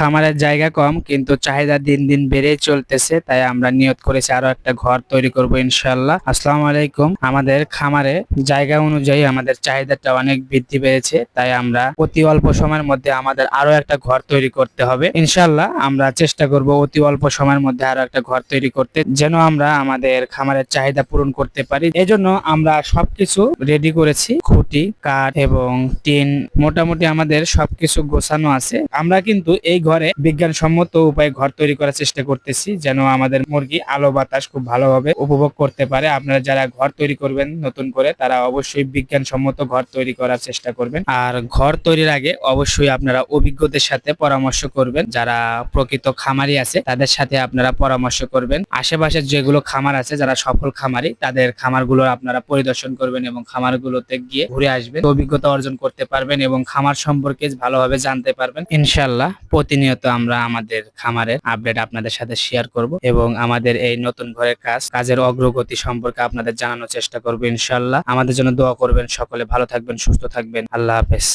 খামারের জায়গা কম, কিন্তু চাহিদা দিন দিন বেড়েই চলতেছে, তাই আমরা নিয়ত করেছি আরও একটা ঘর তৈরি করব ইনশাল্লাহ আসসালামু আলাইকুম। আমাদের খামারে জায়গা অনুযায়ী আমাদের চাহিদাটা অনেক বৃদ্ধি পেয়েছে, তাই আমরা অতি অল্প সময়ের মধ্যে আমাদের আরও একটা ঘর তৈরি করতে হবে। ইনশাল্লাহ আমরা চেষ্টা করব অতি অল্প সময়ের মধ্যে আরও একটা ঘর তৈরি করতে, যেন আমরা আমাদের খামারের চাহিদা পূরণ করতে পারি। এজন্য আমরা সবকিছু রেডি করেছি, খুঁটি, কাঠ এবং টিন, মোটামুটি আমাদের সবকিছু গোছানো আছে। আমরা কিন্তু এই ঘরে বিজ্ঞানসম্মত উপায়ে ঘর তৈরি করার চেষ্টা করতেছি, যেন আমাদের মুরগি আলো বাতাস খুব ভালোভাবে উপভোগ করতে পারে। আপনারা যারা ঘর তৈরি করবেন নতুন করে, তারা অবশ্যই বিজ্ঞানসম্মত ঘর তৈরি করার চেষ্টা করবেন। আর ঘর তৈরির আগে অবশ্যই আপনারা অভিজ্ঞদের সাথে পরামর্শ করবেন। যারা প্রকৃত খামারি আছে, তাদের সাথে আপনারা পরামর্শ করবেন। আশেপাশে যেগুলো খামার আছে, যারা সফল খামারি, তাদের খামারগুলো আপনারা পরিদর্শন করবেন এবং খামারগুলোতে গিয়ে ঘুরে আসবেন। অভিজ্ঞতা অর্জন করতে পারবেন এবং খামার সম্পর্কে ভালোভাবে জানতে পারবেন। ইনশাল্লাহ প্রতিনিয়ত আমরা আমাদের খামারের আপডেট আপনাদের সাথে শেয়ার করব এবং আমাদের এই নতুন ঘরের কাজ, কাজের অগ্রগতি সম্পর্কে আপনাদের জানানোর চেষ্টা করব ইনশাল্লাহ আমাদের জন্য দোয়া করবেন। সকলে ভালো থাকবেন, সুস্থ থাকবেন। আল্লাহ হাফেজ।